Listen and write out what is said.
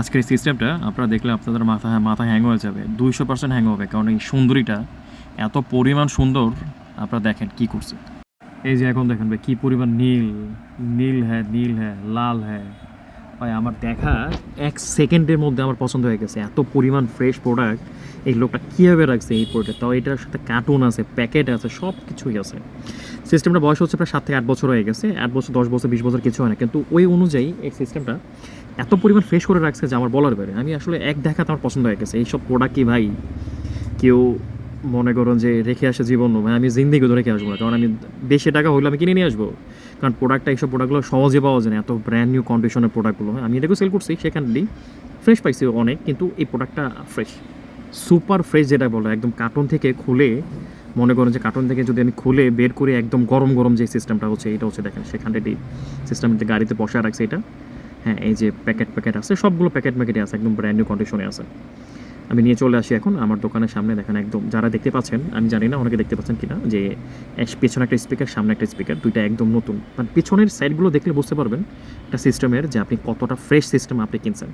আজকের এই সিস্টেমটা আপনারা দেখলে আপনাদের মাথা মাথা হ্যাং হয়ে যাবে, দুইশো পার্সেন্ট হ্যাং হবে, কারণ এই সুন্দরীটা এত পরিমাণ সুন্দর, আপনারা দেখেন কি করছে। এই যে এখন দেখেন ভাই, কী পরিমাণ নীল নীল হ্যাঁ নীল হ্যাঁ লাল হ্যাঁ। ভাই, আমার দেখা এক সেকেন্ডের মধ্যে আমার পছন্দ হয়ে গেছে, এত পরিমাণ ফ্রেশ প্রোডাক্ট এই লোকটা কীভাবে রাখছে এই প্রোডাক্ট তাও এটার সাথে কার্টুন আছে প্যাকেট আছে সব কিছুই আছে। সিস্টেমটা বয়স হচ্ছে প্রায় সাত থেকে আট বছর হয়ে গেছে, আট বছর, দশ বছর, বিশ বছর কিছু হয় না। কিন্তু ওই অনুযায়ী এই সিস্টেমটা এত পরিমাণ ফ্রেশ করে রাখছে যে আমার বলার বাইরে। আমি আসলে এক দেখাতে আমার পছন্দ হয়ে গেছে। এইসব প্রোডাক্ট ভাই? কেউ মনে করুন যে রেখে আসে জীবন ভাই, আমি জিন্দিগি তো রেখে আসব না। কারণ আমি বেশি টাকা হইলে আমি কিনে নিয়ে আসব। কারণ প্রোডাক্টটা এইসব প্রোডাক্টগুলো সহজে পাওয়া যায় না। এত ব্র্যান্ড নিউ কন্ডিশনের প্রোডাক্টগুলো আমি এটাকেও সেল করছি, সেখানে ফ্রেশ পাইছি অনেক, কিন্তু এই প্রোডাক্টটা ফ্রেশ সুপার ফ্রেশ যেটা বলো, একদম কার্টন থেকে খুলে, মনে করেন যে কার্টন থেকে যদি আমি খুলে বের করে একদম গরম গরম যে সিস্টেমটা হচ্ছে, এটা হচ্ছে দেখেন সেখানটাটি সিস্টেমটা গাড়িতে বসা রাখছে এটা। হ্যাঁ এই যে প্যাকেট প্যাকেট আছে, সবগুলো প্যাকেট প্যাকেটে আছে, একদম ব্র্যান্ড নিউ কন্ডিশনে আছে। আমি নিয়ে চলে আসি এখন, আমার দোকানের সামনে দেখেন একদম, যারা দেখতে পাচ্ছেন, আমি জানি না অনেকে দেখতে পাচ্ছেন কিনা, যে পেছনে একটা স্পিকার সামনে একটা স্পিকার দুইটা একদম নতুন। মানে পেছনের সাইডগুলো দেখলে বুঝতে পারবেন, একটা সিস্টেমের যে আপনি কতটা ফ্রেশ সিস্টেম আপনি কিনছেন।